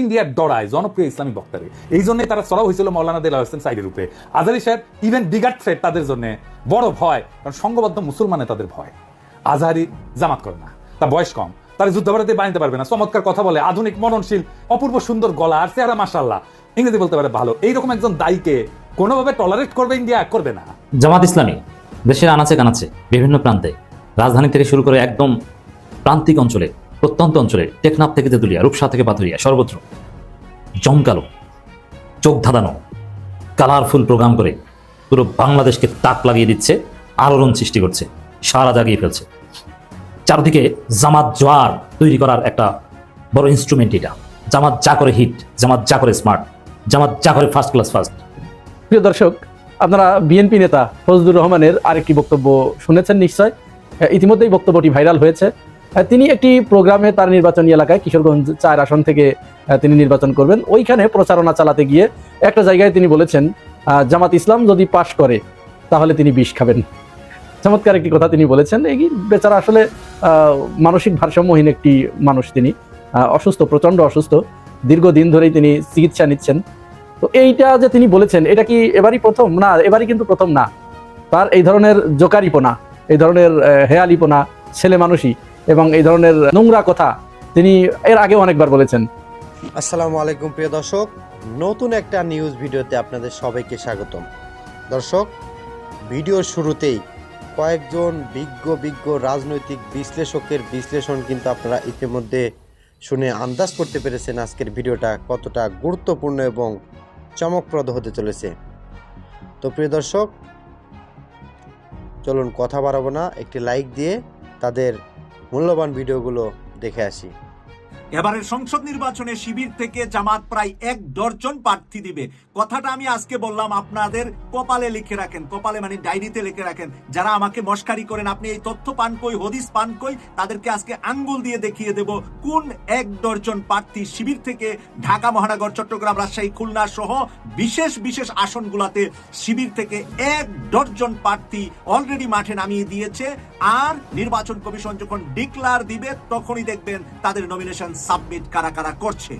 ইন্ডিয়ার ডরায় জনপ্রিয় ইসলামী বক্তারে। এই জন্য তারা চড়াও হয়েছিল মৌলানা দেলা হোসেন সাইডের উপরে আজারি সাহেব ইভেন বিগাট থ্রেট তাদের জন্য বড় ভয়, কারণ সংঘবদ্ধ মুসলমানে তাদের ভয়। আজহারি জামাত করে না, তার বয়স কম, তারা যুদ্ধাপরাধে বানাতে পারবে না। চমৎকার কথা বলে, আধুনিক মননশীল অপূর্ব সুন্দর গলা, আর চেহারা মাসাল্লাহ ইংরেজি বলতে পারে ভালো। এইরকম একজন দায়ীকে কোনোভাবে টলারেট করবে ইন্ডিয়া? করবে না। জামাত ইসলামী, দেশের আনাচে কানাচে, বিভিন্ন প্রান্তে। রাজধানী থেকে শুরু করে একদম প্রান্তিক অঞ্চলে প্রত্যন্ত অঞ্চলে টেকনাফ থেকে তেতুলিয়া, রূপসা থেকে পাথুরিয়া, সর্বত্র জমকালো, চোখ ধাঁধানো কালারফুল প্রোগ্রাম করে পুরো বাংলাদেশকে তাক লাগিয়ে দিচ্ছে, আলোড়ন সৃষ্টি করছে, সারা জাগিয়ে ফেলছে। চারদিকে জামাত জোয়ার তৈরি করার একটা বড় ইনস্ট্রুমেন্ট এটা। জামাত যা করে হিট জামাত যা করে স্মার্ট জামাত যা করে ফার্স্ট ক্লাস ফার্স্ট প্রিয় দর্শক, আপনারা বিএনপি নেতা ফজলুর রহমানের আরেকটি বক্তব্য শুনেছেন নিশ্চয়। ইতিমধ্যেই বক্তব্যটি ভাইরাল হয়েছে। তিনি একটি প্রোগ্রামে তার নির্বাচনী এলাকায় কিশোরগঞ্জ চার আসন থেকে তিনি নির্বাচন করবেন। ওইখানে প্রচারণা চালাতে গিয়ে একটা জায়গায় তিনি বলেছেন জামাত ইসলাম যদি পাশ করে, তাহলে তিনি বিষ খাবেন। চমৎকার একটি কথা তিনি বলেছেন। এই বেচারা আসলে মানসিক ভারসাম্যহীন একটি মানুষ তিনি। অসুস্থ প্রচণ্ড অসুস্থ। দীর্ঘদিন ধরেই তিনি চিকিৎসা নিচ্ছেন। তো এইটা যে তিনি বলেছেন, এটা কি এবারই প্রথম? না, এবারই কিন্তু প্রথম না। তার এই ধরনের জোকারিপনা, এই ধরনের হেয়ালিপনা ছেলে মানুষই এবং এই ধরনের নোংরা কথা তিনি এর আগে অনেকবার বলেছেন। আসসালামু আলাইকুম প্রিয় দর্শক, নতুন একটা নিউজ ভিডিওতে আপনাদের সবাইকে স্বাগতম। দর্শক, ভিডিওর শুরুতেই কয়েকজন বিজ্ঞ বিজ্ঞ রাজনৈতিক বিশ্লেষকের বিশ্লেষণ কিন্তু আপনারা ইতিমধ্যে শুনে আন্দাজ করতে পেরেছেন আজকের ভিডিওটা কতটা গুরুত্বপূর্ণ এবং চমকপ্রদ হতে চলেছে। তো প্রিয় দর্শক, চলুন কথা বাড়াবো না, একটি লাইক দিয়ে তাদের মূল্যবান ভিডিওগুলো দেখে আসি। এবারের সংসদ নির্বাচনে শিবির থেকে জামাত প্রায় এক ডর্জন প্রার্থী দিবে। কথাটা আমি আজকে বললাম, আপনাদের কপালে লিখে রাখেন, কপালে মানে ডায়েরিতে লিখে রাখেন। যারা আমাকে মস্কারি করেন, আপনি এই তথ্য পান কই, হদিস পান কই, তাদেরকে আজকে আঙ্গুল দিয়ে দেখিয়ে দেব কোন এক ডর্জন প্রার্থী শিবির থেকে ঢাকা, মহানগর, চট্টগ্রাম, রাজশাহী, খুলনা সহ বিশেষ বিশেষ আসনগুলাতে শিবির থেকে এক ডর্জন প্রার্থী অলরেডি মাঠে নামিয়ে দিয়েছে। আর নির্বাচন কমিশন যখন ডিক্লার দিবে, তখনই দেখবেন তাদের নমিনেশন সাবমিট কারা কারা করছে।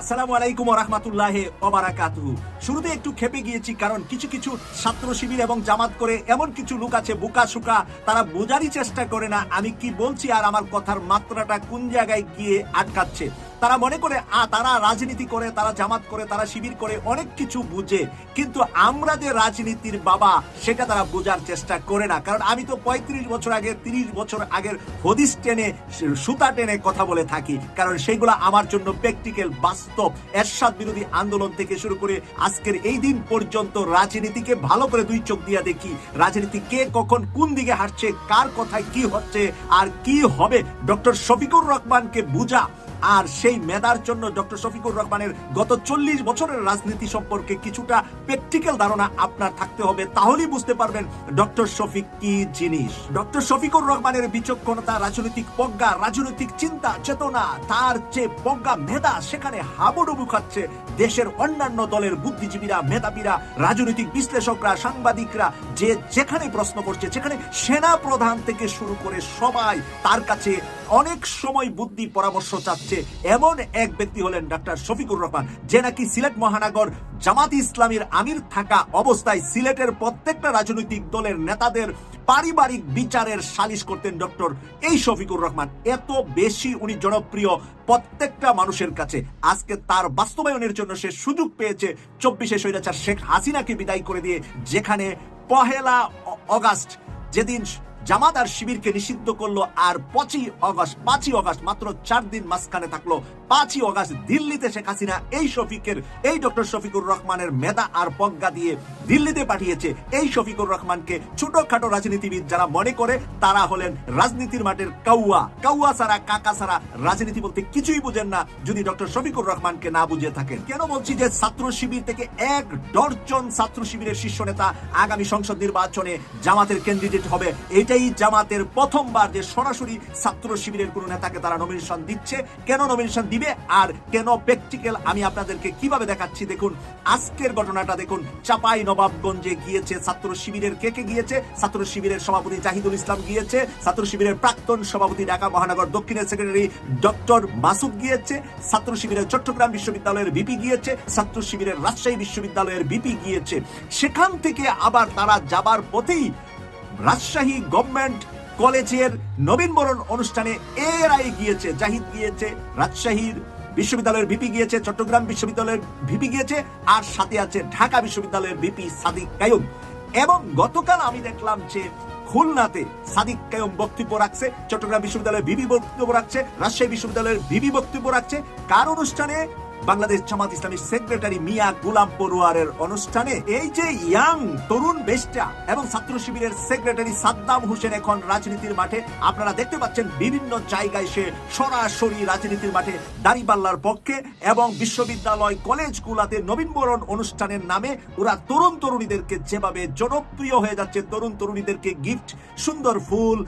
আসসালামু আলাইকুম রহমতুল্লাহ ওবারাকাতু শুরুতে একটু খেপে গিয়েছি কারণ কিছু কিছু ছাত্র শিবির এবং জামাত করে এমন কিছু লোক আছে বোকা সুকা তারা বোঝারই চেষ্টা করে না আমি কি বলছি আর আমার কথার মাত্রাটা কোন জায়গায় গিয়ে আটকাচ্ছে। তারা মনে করে, আ, তারা রাজনীতি করে, তারা জামাত করে, তারা শিবির করে, অনেক কিছু বুঝে। কিন্তু আমরা যে রাজনীতির বাবা, সেটা তারা বোঝার চেষ্টা করে না। কারণ আমি তো পঁয়ত্রিশ বছর আগে, তিরিশ বছর আগের হদিস টেনে, সুতা টেনে কথা বলে থাকি। কারণ সেগুলো আমার জন্য প্র্যাকটিক্যাল, বাস্তব, এরশাদ বিরোধী আন্দোলন থেকে শুরু করে আজকের এই দিন পর্যন্ত রাজনীতিকে ভালো করে দুই চোখ দিয়ে দেখি। রাজনীতি কে কখন কোন দিকে হাঁটছে, কার কথায় কি হচ্ছে, আর কি হবে, ডক্টর শফিকুর রহমানকে বুঝা। আর সেই মেধার জন্য ডক্টর শফিকুর রহমানের গত চল্লিশ বছরের রাজনীতি সম্পর্কে কিছুটা প্র্যাকটিক্যাল ধারণা আপনার থাকতে হবে, তাহলেই বুঝতে পারবেন ডক্টর শফিক কি জিনিস। ডক্টর শফিকুর রহমানের বিচক্ষণতা, রাজনৈতিক প্রজ্ঞা রাজনৈতিক চিন্তা, চেতনা, তার যে প্রজ্ঞা মেধা সেখানে হাবুডুবু খাচ্ছে দেশের অন্যান্য দলের বুদ্ধিজীবীরা, মেধাবীরা, রাজনৈতিক বিশ্লেষকরা, সাংবাদিকরা, যে যেখানে প্রশ্ন করছে, যেখানে সেনা প্রধান থেকে শুরু করে সবাই তার কাছে অনেক সময় বুদ্ধি পরামর্শ চাচ্ছে। এমন এক ব্যক্তি হলেন ডাক্তার শফিকুর রহমান, যে নাকি সিলেট মহানগর জামাত ইসলামীর আমির থাকা অবস্থায় সিলেটের প্রত্যেকটা রাজনৈতিক দলের নেতাদের পারিবারিক বিচারের সালিশ করতেন ডক্টর এই শফিকুর রহমান। এত বেশি উনি জনপ্রিয় প্রত্যেকটা মানুষের কাছে। আজকে তার বাস্তবায়নের জন্য সে সুযোগ পেয়েছে চব্বিশে স্বৈরাচার। শেখ হাসিনাকে বিদায় করে দিয়ে যেখানে পহেলা অগাস্ট যেদিন জামাত আর শিবিরকে নিষিদ্ধ করল আর পঁচিশ অগস্ট, পাঁচই অগস্ট মাত্র চার দিন মাঝখানে থাকল পাঁচই অগস্ট দিল্লিতে শেখ হাসিনা, এই শফিকের, এই ডক্টর শফিকুর রহমানের মেধা আর প্রজ্ঞা দিয়ে দিল্লিতে পাঠিয়েছে। এই শফিকুর রহমানকে ছোটখাটো রাজনীতিবিদ যারা মনে করে, তারা হলেন রাজনীতির মাঠের কাউয়া। কাউয়া ছাড়া, কাকা ছাড়া রাজনীতি বলতে কিছুই বুঝেন না যদি ডক্টর শফিকুর রহমানকে না বুঝে থাকেন। কেন বলছি যে ছাত্র শিবির থেকে এক ডর্জন ছাত্র শিবিরের শীর্ষ নেতা আগামী সংসদ নির্বাচনে জামাতের ক্যান্ডিডেট হবে? এটাই জামাতের প্রথমবার যে সরাসরি ছাত্র শিবিরের কোন নেতাকে তারা নমিনেশন দিচ্ছে। কেন নমিনেশন দিবে দিবে আর কেন প্র্যাকটিক্যাল আমি আপনাদেরকে কীভাবে দেখাচ্ছি দেখুন, আজকের ঘটনাটা দেখুন, চাপাই নবাবগঞ্জে গিয়েছে ছাত্র শিবিরের কে কে গিয়েছে? ছাত্র শিবিরের সভাপতি জাহিদুল ইসলাম গিয়েছে, ছাত্র শিবিরের প্রাক্তন সভাপতি ঢাকা মহানগর দক্ষিণের সেক্রেটারি ডক্টর মাসুদ গিয়েছে, ছাত্র শিবিরের চট্টগ্রাম বিশ্ববিদ্যালয়ের বিপি গিয়েছে, ছাত্র শিবিরের রাজশাহী বিশ্ববিদ্যালয়ের বিপি গিয়েছে। সেখান থেকে আবার তারা যাবার পথেই রাজশাহী গভর্নমেন্ট কলেজের নবীনবরণ অনুষ্ঠানে এর আগে গিয়েছে, জাহিদ গিয়েছে, রাজশাহীর বিশ্ববিদ্যালয়ের ভিপি গিয়েছে, চট্টগ্রাম বিশ্ববিদ্যালয়ের ভিপি গিয়েছে, আর সাথে আছে ঢাকা বিশ্ববিদ্যালয়ের ভিপি সাদিক কায়ুম। এবং গতকাল আমি দেখলাম যে খুলনাতে সাদিক কায়ুম বক্তব্য রাখছে, চট্টগ্রাম বিশ্ববিদ্যালয়ের ভিপি বক্তব্য রাখছে, রাজশাহী বিশ্ববিদ্যালয়ের ভিপি বক্তব্য রাখছে। কার অনুষ্ঠানে? বাংলাদেশ জামাত ইসলামীর সেক্রেটারি মিয়া গুলাম পড়ুয়ারের অনুষ্ঠানে এই যে ইয়াং তরুণ বেষ্টা এবং ছাত্র শিবিরের সেক্রেটারি সাদ্দাম হোসেন এখন রাজনীতির মাঠে। আপনারা দেখতে পাচ্ছেন বিভিন্ন জায়গায় সে সরাসরি রাজনীতির মাঠে দাঁড়িপাল্লার পক্ষে এবং বিশ্ববিদ্যালয় কলেজগুলাতে নবীনবরণ অনুষ্ঠানের নামে ওরা তরুণ তরুণীদেরকে যেভাবে জনপ্রিয় হয়ে যাচ্ছে, তরুণ তরুণীদেরকে গিফট সুন্দর ফুল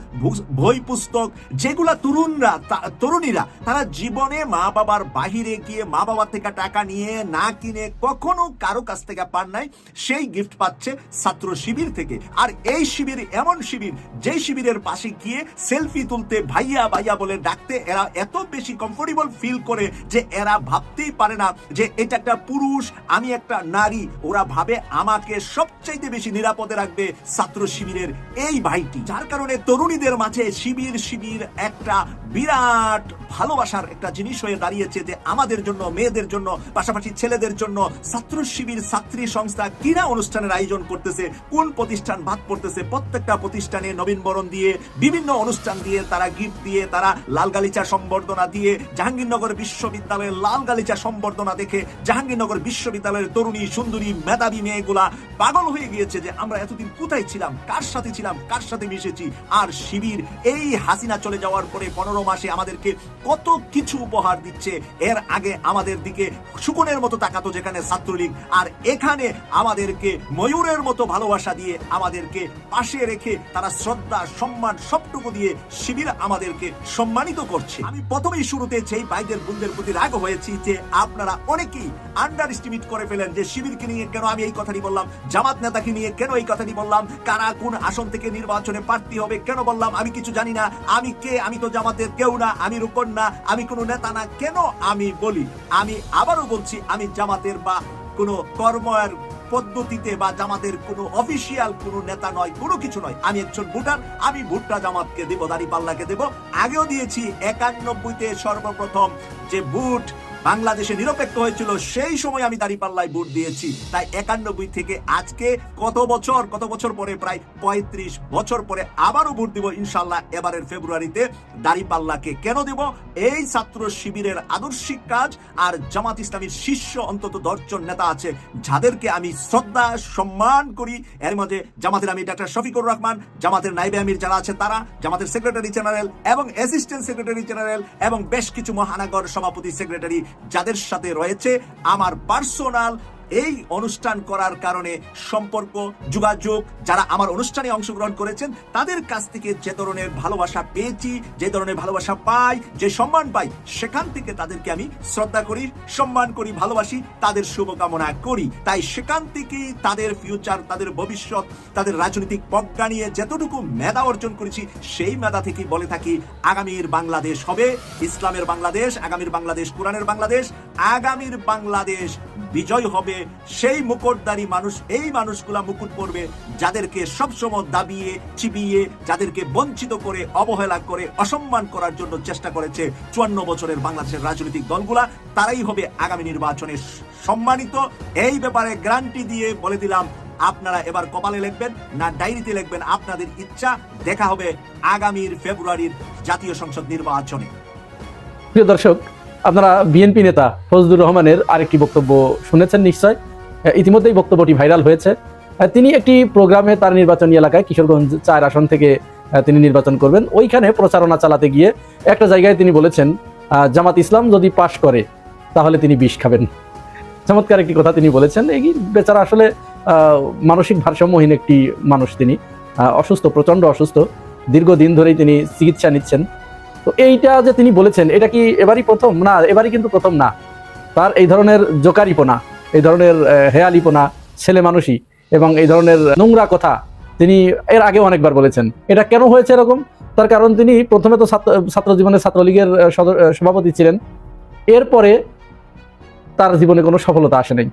বই পুস্তক, যেগুলা তরুণরা তরুণীরা, তারা জীবনে মা বাবার বাহিরে গিয়ে মা বাবার থেকে টাকা নিয়ে না কিনে কখনো কারও কাছ থেকে পান নাই, সেই গিফট পাচ্ছে ছাত্র শিবির থেকে। আর এই শিবির এমন শিবির, যেই শিবিরের পাশে গিয়ে সেলফি তুলতে ভাইয়া ভাইয়া বলে ডাকতে এরা এত বেশি কমফোর্টেবল ফিল করে যে এরা ভাবতেই পারে না যে এটা একটা পুরুষ, আমি একটা নারী, ওরা ভাবে আমাকে সবচাইতে বেশি নিরাপদে রাখবে ছাত্র শিবিরের এই ভাইটি। যার কারণে তরুণীদের মাঝে শিবির শিবির একটা বিরাট ভালোবাসার একটা জিনিস হয়ে দাঁড়িয়েছে যে আমাদের জন্য মেয়েদের জন্য, পাশাপাশি ছেলেদের জন্য ছাত্র শিবির, ছাত্রী সংস্থা ক্রীড়া অনুষ্ঠানের আয়োজন করতেছে। কোন প্রতিষ্ঠান ভাগ করতেছে? প্রত্যেকটা প্রতিষ্ঠানে নবীনবরণ দিয়ে, বিভিন্ন অনুষ্ঠান দিয়ে তারা গিফট দিয়ে, তারা লাল গালিচা সম্বর্ধনা দিয়ে জাহাঙ্গীরনগর বিশ্ববিদ্যালয়ের লাল গালিচা সম্বর্ধনা দেখে জাহাঙ্গীরনগর বিশ্ববিদ্যালয়ের তরুণী, সুন্দরী, মেধাবী মেয়েগুলা পাগল হয়ে গিয়েছে যে আমরা এতদিন কোথায় ছিলাম? কার সাথে ছিলাম? কার সাথে মিশেছি? আর শিবির এই হাসিনা চলে যাওয়ার পরে পনেরো মাসে আমাদেরকে কত কিছু উপহার দিচ্ছে? এর আগে আমাদের দিকে শুকনের মতো তাকাতো যেখানে ছাত্রলীগ, আর এখানে আমাদেরকে ময়ূরের মতো ভালোবাসা দিয়ে আমাদেরকে পাশে রেখে তারা শ্রদ্ধা, সম্মান সবটুকু দিয়ে শিবির আমাদেরকে সম্মানিত করছে। আমি প্রথমেই শুরুতে যেই ভাইদের বোনদের প্রতি রাগ হয়েছি যে আপনারা অনেকেই আন্ডার এস্টিমেট করে ফেলেন যে শিবিরকে নিয়ে কেন আমি এই কথাটি বললাম, জামাত নেতাকে নিয়ে কেন এই কথাটি বললাম, কারা কোন আসন থেকে নির্বাচনে প্রার্থী হবে কেন বললাম, আমি কিছু জানি না, আমি কে, আমি তো জামাতের কেউ না, আমি রূপন না আমি কোনো নেতা না, কেন আমি বলি? আমি আবারও বলছি, আমি জামাতের বা কোনো কর্মের পদ্ধতিতে বা জামাতের কোনো অফিসিয়াল কোনো নেতা নয়, কোনো কিছু নয়। আমি একজন ভোটার, আমি ভোটটা জামাতকে দেব দাড়ি পাল্লাকে দেব। আগেও দিয়েছি, একানব্বইতে সর্বপ্রথম যে ভোট বাংলাদেশে নিরপেক্ষ হয়েছিল, সেই সময় আমি দাঁড়িপাল্লায় ভোট দিয়েছি। তাই একানব্বই থেকে আজকে কত বছর কত বছর পরে, প্রায় পঁয়ত্রিশ বছর পরে আবারও ভোট দিব, ইনশাল্লাহ এবারের ফেব্রুয়ারিতে দাঁড়িপাল্লাকে। কেন দেব? এই ছাত্র শিবিরের আদর্শিক কাজ আর জামাত ইসলামীর শীর্ষ অন্তত দশজন নেতা আছে, যাদেরকে আমি শ্রদ্ধা, সম্মান করি। এর মধ্যে জামাতের আমি ডাক্তার শফিকুর রহমান, জামাতের নাইবে আমির যারা আছে তারা, জামাতের সেক্রেটারি জেনারেল এবং অ্যাসিস্ট্যান্ট সেক্রেটারি জেনারেল এবং বেশ কিছু মহানগর সভাপতি সেক্রেটারি যাদের সাথে রয়েছে আমার পার্সোনাল এই অনুষ্ঠান করার কারণে সম্পর্ক, যোগাযোগ, যারা আমার অনুষ্ঠানে অংশগ্রহণ করেছেন, তাদের কাছ থেকে যে ধরনের ভালোবাসা পেয়েছি, যে ধরনের ভালোবাসা পাই, যে সম্মান পাই, সেখান থেকে তাদেরকে আমি শ্রদ্ধা করি, সম্মান করি, ভালোবাসি, তাদের শুভকামনা করি। তাই সেখান থেকেই তাদের ফিউচার তাদের ভবিষ্যৎ, তাদের রাজনৈতিক প্রজ্ঞা নিয়ে যতটুকু মেধা অর্জন করেছি, সেই মেধা থেকেই বলে থাকি, আগামীর বাংলাদেশ হবে, ইসলামের বাংলাদেশ, আগামীর বাংলাদেশ, কোরআনের বাংলাদেশ, আগামীর বাংলাদেশ বিজয় হবে। সেই মুকুটদারি মানুষ, এই মানুষগুলা মুকুট পরবে যাদেরকে সবসময় দাবিয়ে, চিবিয়ে, যাদেরকে বঞ্চিত করে, অবহেলা করে, অসম্মান করার জন্য চেষ্টা করেছে চুয়ান্ন বছরের বাংলাদেশের রাজনৈতিক দলগুলা, তারাই হবে আগামী নির্বাচনে সম্মানিত। এই ব্যাপারে গ্যারান্টি দিয়ে বলে দিলাম, আপনারা এবার কপালে লিখবেন, না ডায়েরিতে লিখবেন, আপনাদের ইচ্ছা। দেখা হবে আগামীর ফেব্রুয়ারির জাতীয় সংসদ নির্বাচনে। প্রিয় দর্শক আপনারা বিএনপি নেতা ফজলুর রহমানের আরেকটি বক্তব্য শুনেছেন নিশ্চয়। ইতিমধ্যেই বক্তব্যটি ভাইরাল হয়েছে। তিনি একটি প্রোগ্রামে তার নির্বাচনী এলাকায় কিশোরগঞ্জ চার আসন থেকে তিনি নির্বাচন করবেন। ওইখানে প্রচারণা চালাতে গিয়ে একটা জায়গায় তিনি বলেছেন জামাত ইসলাম যদি পাশ করে, তাহলে তিনি বিষ খাবেন। চমৎকার একটি কথা তিনি বলেছেন। এই বেচারা আসলে মানসিক ভারসাম্যহীন একটি মানুষ তিনি। অসুস্থ প্রচণ্ড অসুস্থ। দীর্ঘদিন ধরেই তিনি চিকিৎসা নিচ্ছেন। তো এইটা যে তিনি বলেছেন, এটা কি এবারই প্রথম? না, এবারই কিন্তু প্রথম না। তার এই ধরনের জোকারিপনা, এই ধরনের হেয়ালিপনা, ছেলে মানুষই এবং এই ধরনের নোংরা কথা তিনি এর আগে অনেকবার বলেছেন। এটা কেন হয়েছে এরকম? তার কারণ তিনি প্রথমে তো ছাত্র ছাত্র জীবনে ছাত্রলীগের সভাপতি ছিলেন। এরপরে তার জীবনে কোনো সফলতা আসে নাই।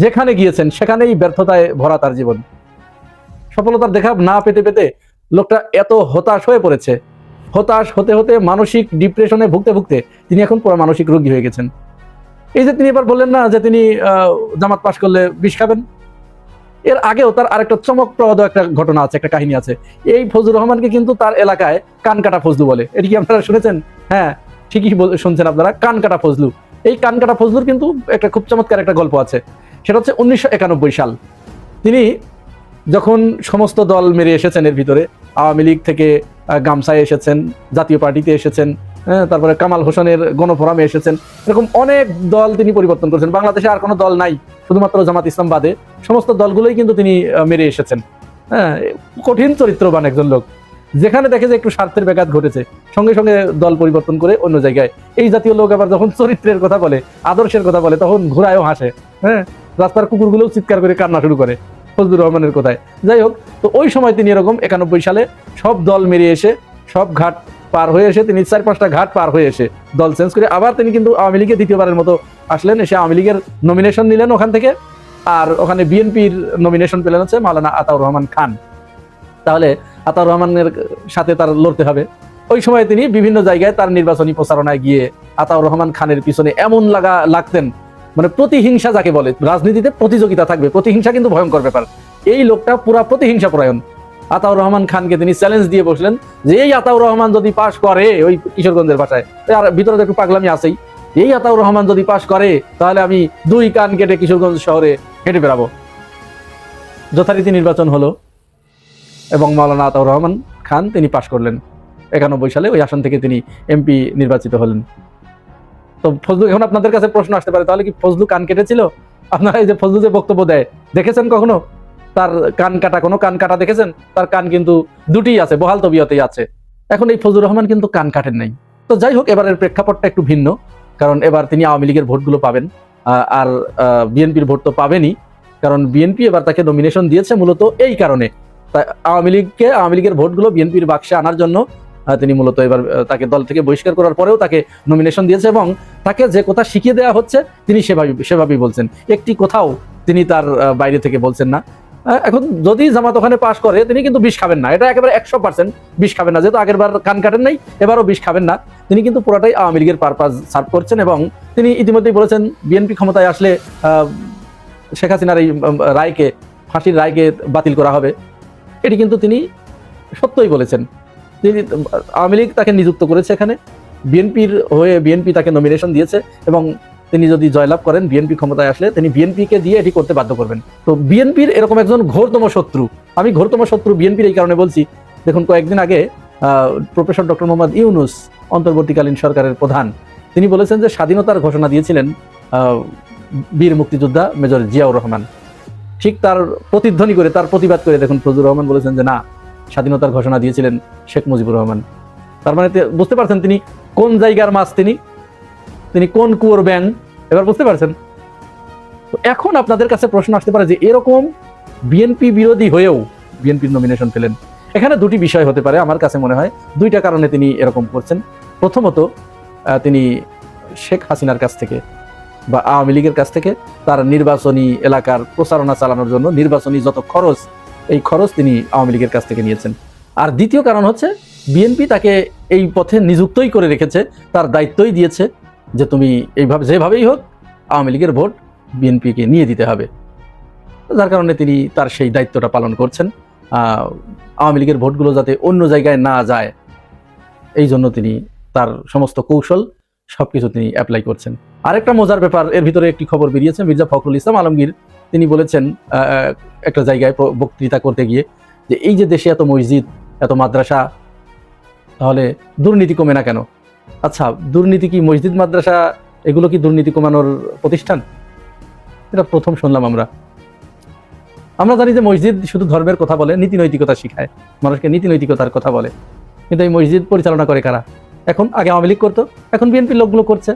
যেখানে গিয়েছেন, সেখানেই ব্যর্থতায় ভরা তার জীবন। সফলতার দেখা না পেতে পেতে লোকটা এত হতাশ হয়ে পড়েছে হতাশ হতে হতে মানসিক ডিপ্রেশনে ভুগতে ভুগতে তিনি এখন পুরো মানসিক রোগী হয়ে গেছেন। এই যে তিনি এবার বললেন না যে তিনি জামাত পাশ করলে বিষ খাবেন? এর আগেও তার আরেকটা চমকপ্রদ একটা ঘটনা আছে, একটা কাহিনী আছে। এই ফজলুর রহমানকে কিন্তু তার এলাকায় কান কাটা ফজলু বলে। এটি কি আপনারা শুনেছেন? হ্যাঁ ঠিকই শুনছেন আপনারা, কান কাটা ফজলু। এই কান কাটা ফজলুর কিন্তু একটা খুব চমৎকার একটা গল্প আছে। সেটা হচ্ছে উনিশশো একানব্বই সাল। তিনি যখন সমস্ত দল মেরে এসেছেন এর ভিতরে, আওয়ামী লীগ থেকে গামসায় এসেছেন জাতীয় পার্টিতে এসেছেন হ্যাঁ, তারপরে কামাল হোসেনের গণফোরামে এসেছেন। এরকম অনেক দল তিনি পরিবর্তন করেছেন। বাংলাদেশে আর কোনো দল নাই শুধুমাত্র জামাত ইসলাম বাদে। সমস্ত দলগুলোই কিন্তু তিনি মেরে এসেছেন। হ্যাঁ কঠিন চরিত্রবান একজন লোক। যেখানে দেখে যে একটু স্বার্থের ব্যাঘাত ঘটেছে সঙ্গে সঙ্গে দল পরিবর্তন করে অন্য জায়গায়। এই জাতীয় লোক আবার যখন চরিত্রের কথা বলে আদর্শের কথা বলে তখন ঘোরায়ও হাসে। হ্যাঁ রাস্তার কুকুরগুলোও চিৎকার করে কান্না শুরু করে। ফজলুর রহমানের কথায়। যাই হোক, তো ওই সময় তিনি এরকম একানব্বই সালে সব দল মেরে এসে, সব ঘাট পার হয়ে এসে তিনি চার পাঁচটা ঘাট পার হয়ে এসে দল চেঞ্জ করে আবার তিনি কিন্তু আওয়ামী লীগে দ্বিতীয়বারের মতো আসলেন, এসে আওয়ামী লীগের নমিনেশন নিলেন ওখান থেকে। আর ওখানে বিএনপির নমিনেশন পেলেন হচ্ছে মাওলানা আতাউর রহমান খান। তাহলে আতাউর রহমানের সাথে তার লড়তে হবে। ওই সময় তিনি বিভিন্ন জায়গায় তার নির্বাচনী প্রচারণায় গিয়ে আতাউর রহমান খানের পিছনে এমন লাগা লাগতেন মানে প্রতিহিংসা যাকে বলে, রাজনীতিতে প্রতিযোগিতা থাকবে, প্রতিহিংসা কিন্তু ভয়ঙ্কর ব্যাপার। এই লোকটা পুরা প্রতিহিংসা পরায়ণ। আতাউর রহমান খানকে তিনি চ্যালেঞ্জ দিয়ে বসলেন যে, এই আতাউর রহমান যদি পাশ করে ওই কিশোরগঞ্জের ভাষায় আর ভিতরে একটু পাগলামি আছেই। এই আতাউর রহমান যদি পাশ করে, তাহলে আমি দুই কান কেটে কিশোরগঞ্জ শহরে হেঁটে বেড়াবো। যথারীতি নির্বাচন হলো এবং মাওলানা আতাউর রহমান খান তিনি পাশ করলেন। একানব্বই সালে ওই আসন থেকে তিনি এমপি নির্বাচিত হলেন। তো ফজলু, এখন আপনাদের কাছে প্রশ্ন আসতে পারে, তাহলে কি ফজলু কান কেটেছিল? আপনারা এই যে ফজলু যে বক্তব্য দেয়, দেখেছেন কখনো? তার কান কাটা, কোনো কান কাটা দেখেছেন? তার কান কিন্তু দুটি আছে, বহাল তবিয়তেই আছে। এখন এই ফজলুর রহমান কিন্তু কান কাটেন নাই। তো যাই হোক, এবারের প্রেক্ষাপটটা একটু ভিন্ন, কারণ এবার তিনি আওয়ামী লীগের ভোটগুলো পাবেন আর বিএনপির ভোট তো পাবেনই, কারণ বিএনপি এবার তাকে নমিনেশন দিয়েছে মূলত এই কারণে। আওয়ামী লীগকে, আওয়ামী লীগের ভোটগুলো বিএনপির বাক্সে আনার জন্য তিনি মূলত এবার তাকে দল থেকে বহিষ্কার করার পরেও তাকে নমিনেশন দিয়েছে এবং তাকে যে কথা শিখিয়ে দেওয়া হচ্ছে, তিনি সেভাবে, সেভাবেই বলছেন। একটি কোথাও তিনি তার বাইরে থেকে বলছেন না। এখন যদি জামাত ওখানে পাশ করে, তিনি কিন্তু বিষ খাবেন না। এটা একেবারে একশো পার্সেন্ট বিষ খাবেন না। যেহেতু আগের বার কান কাটেন নাই, এবারও বিষ খাবেন না। তিনি কিন্তু পুরোটাই আওয়ামী লীগের পারপাস সার্ভ করছেন এবং তিনি ইতিমধ্যেই বলেছেন বিএনপি ক্ষমতায় আসলে শেখ হাসিনার এই রায়কে, ফাঁসির রায়কে বাতিল করা হবে। এটি কিন্তু তিনি সত্যই বলেছেন। তিনি, আওয়ামী লীগ তাকে নিযুক্ত করেছে এখানে। বিএনপির হয়ে বিএনপি তাকে নমিনেশন দিয়েছে এবং তিনি যদি জয়লাভ করেন, বিএনপি ক্ষমতায় আসলে তিনি বিএনপিকে দিয়ে এটি করতে বাধ্য করবেন। তো বিএনপির এরকম একজন ঘোরতম শত্রু। আমি ঘোরতম শত্রু বিএনপির এই কারণে বলছি, দেখুন, কয়েকদিন আগে প্রফেসর ডক্টর মোহাম্মদ ইউনুস, অন্তর্বর্তীকালীন সরকারের প্রধান, তিনি বলেছেন যে স্বাধীনতার ঘোষণা দিয়েছিলেন বীর মুক্তিযোদ্ধা মেজর জিয়াউর রহমান। ঠিক তার প্রতিধ্বনি করে, তার প্রতিবাদ করে, দেখুন ফজুর রহমান বলেছেন যে না স্বাধীনতার ঘোষণা দিয়েছিলেন শেখ মুজিবুর রহমান। তার মানে বুঝতে পারছেন তিনি কোন জায়গার মাছ তিনি? তিনি কোন কুয়োর ব্যাং এবার বুঝতে পারছেন? এখন আপনাদের কাছে প্রশ্ন আসতে পারে যে এরকম বিএনপি বিরোধী হয়েও বিএনপির নমিনেশন পেলেন। এখানে দুটি বিষয় হতে পারে আমার কাছে মনে হয়। দুইটা কারণে তিনি এরকম করছেন। প্রথমত তিনি শেখ হাসিনার কাছ থেকে বা আওয়ামী লীগের কাছ থেকে তার নির্বাচনী এলাকার প্রচারণা চালানোর জন্য নির্বাচনী যত খরচ এই খরচ তিনি আওয়ামী লীগের কাছ থেকে নিয়েছেন। আর দ্বিতীয় কারণ হচ্ছে, বিএনপি তাকে এই পথে নিযুক্তই করে রেখেছে, তার দায়িত্বই দিয়েছে যে তুমি এইভাবে যেভাবেই হোক, আওয়ামী লীগের ভোট বিএনপিকে নিয়ে দিতে হবে। যার কারণে তিনি তার সেই দায়িত্বটা পালন করছেন। আওয়ামী লীগের ভোটগুলো যাতে অন্য জায়গায় না যায়, এই জন্য তিনি তার সমস্ত কৌশল সবকিছু তিনি অ্যাপ্লাই করছেন। আরেকটা মজার ব্যাপার, এর ভিতরে একটি খবর বেরিয়েছে, মির্জা ফখরুল ইসলাম আলমগীর তিনি বলেছেন একটা জায়গায় বক্তৃতা করতে গিয়ে যে এই যে দেশে এত মসজিদ, এত মাদ্রাসা, তাহলে দুর্নীতি কমে না কেন? আচ্ছা দুর্নীতি কি মসজিদ, মাদ্রাসা, এগুলো কি দুর্নীতি কমানোর প্রতিষ্ঠান? এটা প্রথম শুনলাম আমরা। আমরা জানি যে মসজিদ শুধু ধর্মের কথা বলে, নীতি নৈতিকতা শিখায়। মানুষকে নীতি নৈতিকতার কথা বলে। কিন্তু এই মসজিদ পরিচালনা করে কারা? এখন আগে আওয়ামী লীগ করতো, এখন বিএনপির লোকগুলো করছে।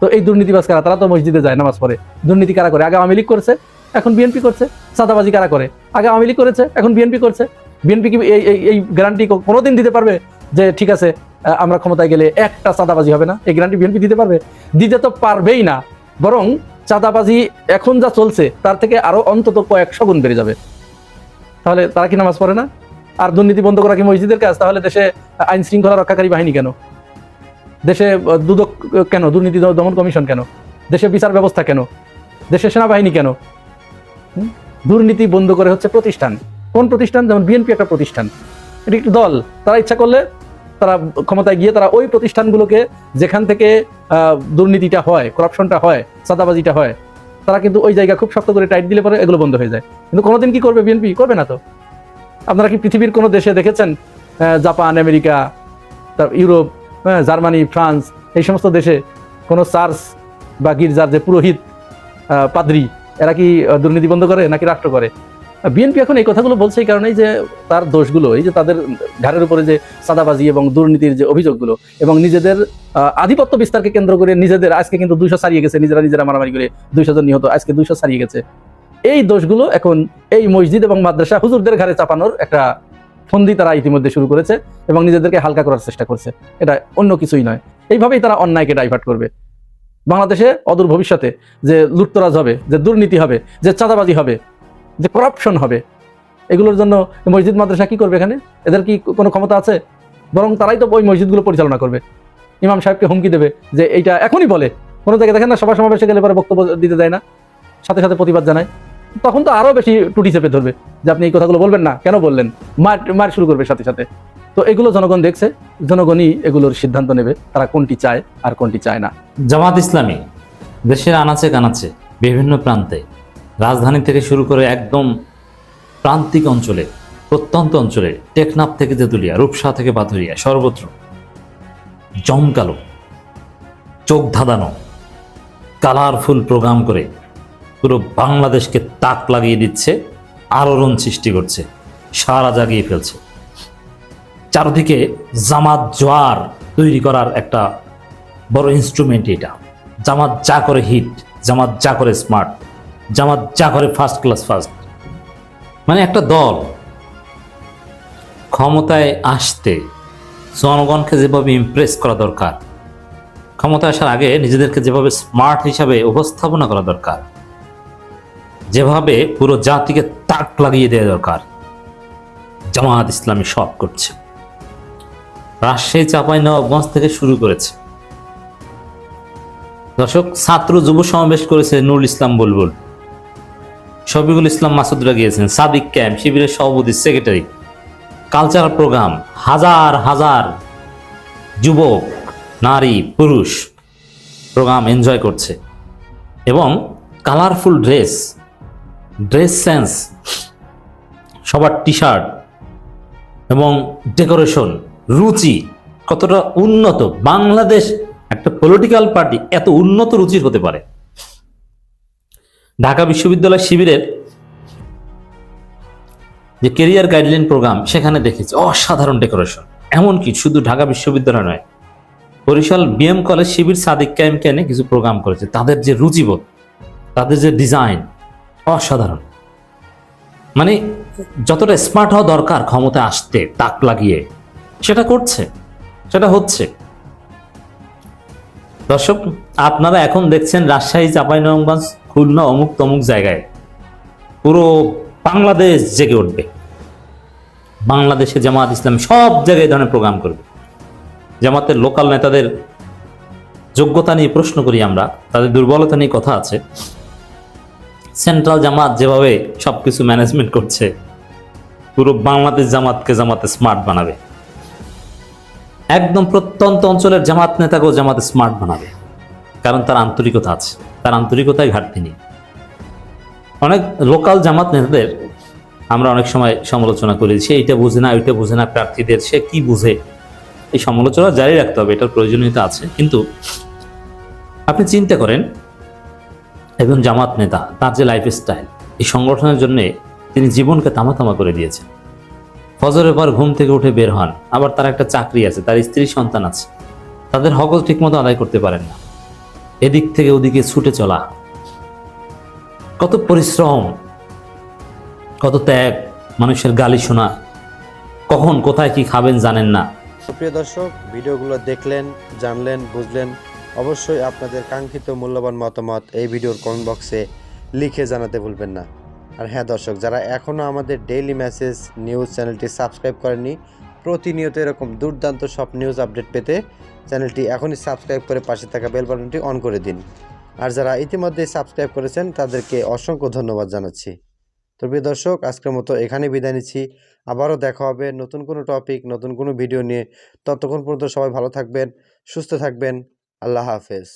তো এই দুর্নীতিবাজ কারা? তারা তো মসজিদে যায়, নামাজ পড়ে। দুর্নীতি কারা করে? আগে আওয়ামী লীগ করছে, এখন বিএনপি করছে। চাঁদাবাজি কারা করে? আগে আওয়ামী লীগ করেছে, এখন বিএনপি করছে। বিএনপি কি এই, এই- গ্যারান্টি কোনোদিন দিতে পারবে যে ঠিক আছে আমরা ক্ষমতায় গেলে একটা চাঁদাবাজি হবে না? এই গ্যারান্টি বিএনপি দিতে পারবে? দিতে তো পারবেই না। বরং চাঁদাবাজি এখন যা চলছে, তার থেকে আরও অন্তত কয়েকশো গুণ বেড়ে যাবে। তাহলে তারা কি নামাজ পড়ে না? আর দুর্নীতি বন্ধ করা কি মসজিদের কাজ? তাহলে দেশে আইন শৃঙ্খলা রক্ষাকারী বাহিনী কেন? দেশে দুদক কেন? দুর্নীতি দমন কমিশন কেন? দেশে বিচার ব্যবস্থা কেন? দেশে সেনাবাহিনী কেন? দুর্নীতি বন্ধ করে হচ্ছে প্রতিষ্ঠান। কোন প্রতিষ্ঠান? যেমন বিএনপি একটা প্রতিষ্ঠান। এটি একটি দল। তারা ইচ্ছা করলে তারা ক্ষমতায় গিয়ে তারা ওই প্রতিষ্ঠানগুলোকে যেখান থেকে দুর্নীতিটা হয় করাপশনটা হয়, চাঁদাবাজিটা হয়, তারা কিন্তু ওই জায়গা খুব শক্ত করে টাইট দিলে পরে এগুলো বন্ধ হয়ে যায়। কিন্তু কোনোদিন কি করবে বিএনপি? করবে না তো। আপনারা কি পৃথিবীর কোনো দেশে দেখেছেন জাপান, আমেরিকা, তার ইউরোপ জার্মানি, ফ্রান্স, এই সমস্ত দেশে কোনো চার্চ বা গির্জার যে পুরোহিত পাদ্রি, এরা কি দুর্নীতি বন্ধ করে নাকি রাষ্ট্র করে? বিএনপি এখন এই কথাগুলো বলছে এই কারণেই যে তার দোষগুলো, এই যে তাদের ঘাড়ের উপরে যে সাদাবাজি এবং দুর্নীতির যে অভিযোগগুলো এবং নিজেদের আধিপত্য বিস্তারকে কেন্দ্র করে নিজেদের আজকে কিন্তু দুইশো ছাড়িয়ে গেছে, নিজেরা নিজেরা মারামারি করে দুইশো জন নিহত, আজকে দুইশো ছাড়িয়ে গেছে। এই দোষগুলো এখন এই মসজিদ এবং মাদ্রাসা হুজুরদের ঘাড়ে চাপানোর একটা ফন্দি তারা ইতিমধ্যে শুরু করেছে এবং নিজেদেরকে হালকা করার চেষ্টা করছে। এটা অন্য কিছুই নয়। এইভাবেই তারা অন্যায়কে ডাইভার্ট করবে। বাংলাদেশে অদূর ভবিষ্যতে যে লুটতরাজ হবে, যে দুর্নীতি হবে, যে চাঁদাবাজি হবে, যে করাপশন হবে, এগুলোর জন্য মসজিদ মাদ্রাসা কি করবে এখানে? এদের কি কোনো ক্ষমতা আছে? বরং তারাই তো ওই মসজিদগুলো পরিচালনা করবে। ইমাম সাহেবকে হুমকি দেবে যে এইটা এখনই বলে। কোনো জায়গায় দেখেন না সভা সমাবেশে গেলে পরে বক্তব্য দিতে দেয় না। সাথে সাথে প্রতিবাদ জানায়। তখন তো আরও বেশি টুটি চেপে ধরবে যে আপনি এই কথাগুলো বলবেন না। কেন বললেন? মার মার শুরু করবে সাথে সাথে। তো এগুলো জনগণ দেখছে, জনগণই এগুলোর সিদ্ধান্ত নেবে তারা কোনটি চায় আর কোনটি চায় না। জামাত ইসলামী দেশের আনাচে কানাচে বিভিন্ন প্রান্তে রাজধানী থেকে শুরু করে একদম প্রান্তিক অঞ্চলে, প্রত্যন্ত অঞ্চলে টেকনাফ থেকে তেঁতুলিয়া, রূপসা থেকে পাথুরিয়া, সর্বত্র জমকালো, চোখ ধাঁধানো কালারফুল প্রোগ্রাম করে পুরো বাংলাদেশকে তাক লাগিয়ে দিচ্ছে আলোড়ন সৃষ্টি করছে, সারা জাগিয়ে ফেলছে। চারদিকে জামাত জোয়ার তৈরি করার একটা বড় ইনস্ট্রুমেন্ট এটা। জামাত যা করে হিট জামাত যা করে স্মার্ট জামাত যা করে ফার্স্ট ক্লাস ফার্স্ট মানে একটা দল ক্ষমতায় আসতে জনগণকে যেভাবে ইমপ্রেস করা দরকার, ক্ষমতায় আসার আগে নিজেদেরকে যেভাবে স্মার্ট হিসাবে উপস্থাপনা করা দরকার যেভাবে পুরো জাতিকে তাক লাগিয়ে দেওয়া দরকার। জামাত ইসলামী সব করছে। রাজশাহী চাপাই নবাবগঞ্জ থেকে শুরু করেছে। দর্শক, ছাত্র যুব সমাবেশ করেছে নুরুল ইসলাম বুলবুল। শফিকুল ইসলাম মাসুদরা গিয়েছেন, সাদিক ক্যাম্প, শিবিরের সভাপতি, সেক্রেটারি। কালচারাল প্রোগ্রাম, হাজার হাজার যুবক, নারী, পুরুষ প্রোগ্রাম এনজয় করছে। এবং কালারফুল ড্রেস ড্রেস সেন্স, সবার টি শার্ট এবং ডেকোরেশন, রুচি কতটা উন্নত। বাংলাদেশ একটা পলিটিক্যাল পার্টি এত উন্নত রুচির হতে পারে। ঢাকা বিশ্ববিদ্যালয় শিবিরের যে কেরিয়ার গাইডলাইন প্রোগ্রাম সেখানে দেখেছি অসাধারণ ডেকোরেশন। এমনকি শুধু ঢাকা বিশ্ববিদ্যালয় নয়, Barishal BM college Shibir Sadik camp এনে কিছু প্রোগ্রাম করেছে। তাদের যে রুচিবোধ, তাদের যে ডিজাইন অসাধারণ। মানে যতটা স্মার্ট হওয়া দরকার ক্ষমতায় আসতে, তাক লাগিয়ে, সেটা করছে, সেটা হচ্ছে। দর্শক, আপনারা এখন দেখছেন রাজশাহী, চাঁপাইনবাবগঞ্জ, খুলনা, অমুক তমুক জায়গায়। পুরো বাংলাদেশ জেগে উঠবে। বাংলাদেশে জামাত ইসলাম সব জায়গায় ধরনের প্রোগ্রাম করবে। জামাতের লোকাল নেতাদের যোগ্যতা নিয়ে প্রশ্ন করি আমরা, তাদের দুর্বলতা নিয়ে কথা আছে। সেন্ট্রাল জামাত যেভাবে সব কিছু ম্যানেজমেন্ট করছে, পুরো বাংলাদেশ জামাতকে জামাতে স্মার্ট বানাবে। একদম প্রত্যন্ত অঞ্চলের জামাত নেতাকেও জামাতে স্মার্ট বানাবে। কারণ তার আন্তরিকতা আছে, তার আন্তরিকতায় ঘাটতি নেই। অনেক লোকাল জামাত নেতাদের আমরা অনেক সময় সমালোচনা করি, সে এইটা বুঝে না, ওইটা বুঝে না, প্রার্থীদের সে কি বুঝে? এই সমালোচনা জারি রাখতে হবে, এটার প্রয়োজনীয়তা আছে। কিন্তু আপনি চিন্তা করেন একজন জামাত নেতা, তার যে লাইফ স্টাইল এই সংগঠনের জন্য তিনি জীবনকে তামা তামা করে দিয়েছেন। ফজরের পর ঘুম থেকে উঠে বের হন, আবার তার একটা চাকরি আছে, তার স্ত্রী সন্তান আছে। তাদের হকল ঠিকমতো আদায় করতে পারেন না। এদিক থেকে ওদিকে ছুটে চলা। কত পরিশ্রম, কত ত্যাগ, মানুষের গালি শোনা। কখন, কোথায় কি খাবেন জানেন না। প্রিয় দর্শক, ভিডিওগুলো দেখলেন, জানলেন, বুঝলেন। অবশ্যই আপনাদের কাঙ্ক্ষিত মূল্যবান মতামত এই ভিডিওর কমেন্ট বক্সে লিখে জানাতে ভুলবেন না। আর হ্যাঁ দর্শক, যারা এখনও আমাদের ডেইলি মেসেজ নিউজ চ্যানেলটি সাবস্ক্রাইব করেননি, প্রতিনিয়ত এরকম দুর্দান্ত সব নিউজ আপডেট পেতে চ্যানেলটি এখনই সাবস্ক্রাইব করে পাশে থাকা বেল বাটনটি অন করে দিন। আর যারা ইতিমধ্যে সাবস্ক্রাইব করেছেন, তাদেরকে অসংখ্য ধন্যবাদ জানাচ্ছি। তো প্রিয় দর্শক, আজকের মতো এখানে বিদায় নিচ্ছি। আবারও দেখা হবে নতুন কোনো টপিক নতুন কোনো ভিডিও নিয়ে। ততক্ষণ পর্যন্ত সবাই ভালো থাকবেন, সুস্থ থাকবেন। আল্লাহ হাফেজ।